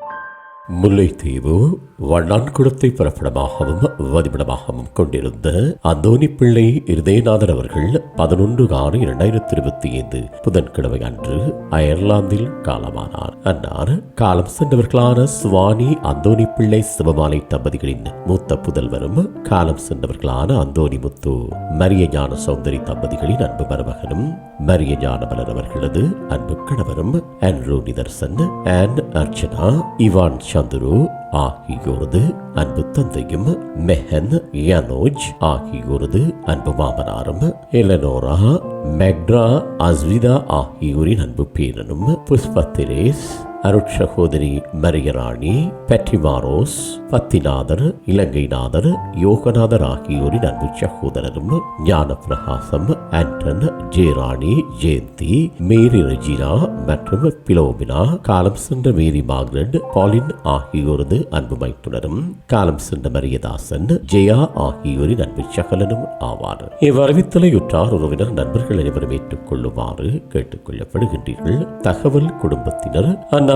Thank you Mullaitivu வண்ணான்குடத்தை பிறப்பிடமாகவும் வதிப்பிடமாகவும் கொண்டிருந்த Anthony பிள்ளை இருதயநாதன் அவர்கள் பதினொன்று ஆறு இரண்டாயிரத்தி இருபத்தி ஐந்து புதன்கிழமை அன்று அயர்லாந்தில் காலமானார். அன்னார் காலம் சென்றவர்களான சுவானி அந்தோனி பிள்ளை சிவமாலை தம்பதிகளின் மூத்த புதல்வரும் காலம் சென்றவர்களான அந்தோனி முத்து மரிய ஞான சௌந்தரி தம்பதிகளின் அன்பு மருமகனும் மரிய ஞானமலர் அவர்களது அன்பு கணவரும் Andrew Nidharsan and Archana Ivan Chandru ஆகியோரது அன்பு தந்தையும் மெஹன் யனோஜ் ஆகியோரது அன்பு மாமனாரும் எலனோரா மெக்ரா அஸ்விதா ஆகியோரின் அன்பு பேரனும் புஷ்பத்திரேஸ் அருட்சகோதரி மரியராணி பெற்றிமாரோஸ் பத்திநாதர் இலங்கைநாதர் யோகநாதர் ஆகியோரின் அன்பு சகோதரரும் ஞான பிரகாசம் ஆண்டன் ஜெயராணி ஜெயந்தி மேரி ரஜினா மற்றும் பிலோமினா காலம் சென்ற மேரி மார்கரெட் பாலின் ஆகியோரது அன்பு மைத்துனரும் காலம் சென்ற மரியதாசன் ஜெயா ஆகியோரின் அன்பு சகலனும் ஆவார். இவ்வரவித்தலையுற்றார் உறவினர் நண்பர்கள் அனைவரும் ஏற்றுக்கொள்ளுமாறு கேட்டுக்கொள்ளப்படுகின்றீர்கள். தகவல் குடும்பத்தினர் அண்ணா